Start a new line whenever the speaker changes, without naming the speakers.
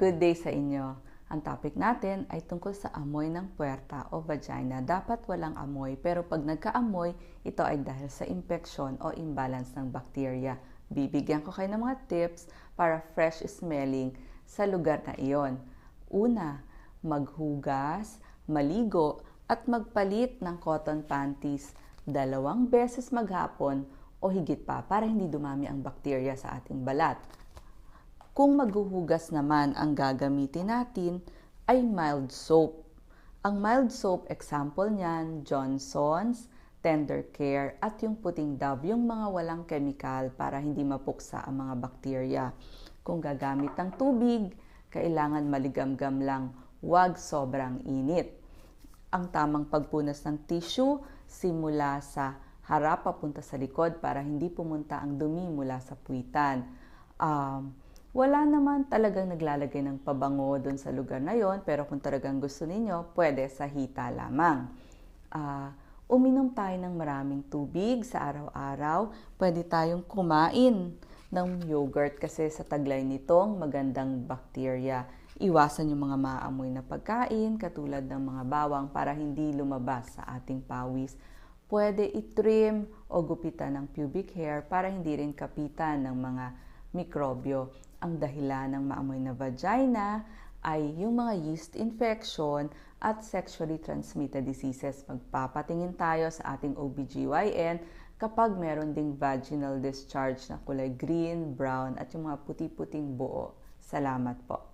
Good day sa inyo. Ang topic natin ay tungkol sa amoy ng puwerta o vagina. Dapat walang amoy, pero pag nagkaamoy, ito ay dahil sa infection o imbalance ng bacteria. Bibigyan ko kayo ng mga tips para fresh smelling sa lugar na iyon. Una, maghugas, maligo, at magpalit ng cotton panties dalawang beses maghapon o higit pa para hindi dumami ang bacteria sa ating balat. Kung maghuhugas naman ang gagamitin natin, ay mild soap. Ang mild soap, example niyan, Johnson's, Tender Care, at yung puting Dove, yung mga walang chemical para hindi mapuksa ang mga bakterya. Kung gagamit ng tubig, kailangan maligamgam lang, huwag sobrang init. Ang tamang pagpunas ng tissue, simula sa harap papunta sa likod para hindi pumunta ang dumi mula sa puwitan. Um, wala naman talagang naglalagay ng pabango doon sa lugar na yon, pero kung talagang gusto ninyo, pwede sa hita lamang. Uh, uminom tayo ng maraming tubig sa araw-araw. Pwede tayong kumain ng yogurt kasi sa taglay nitong magandang bakterya. Iwasan yung mga maamoy na pagkain katulad ng mga bawang para hindi lumabas sa ating pawis. Pwede itrim o gupitan ng pubic hair para hindi rin kapitan ng mga mikrobyo. Ang dahilan ng maamoy na vagina ay yung mga yeast infection at sexually transmitted diseases. Magpapatingin tayo sa ating OBGYN kapag meron ding vaginal discharge na kulay green, brown at yung mga puti-puting buo. Salamat po.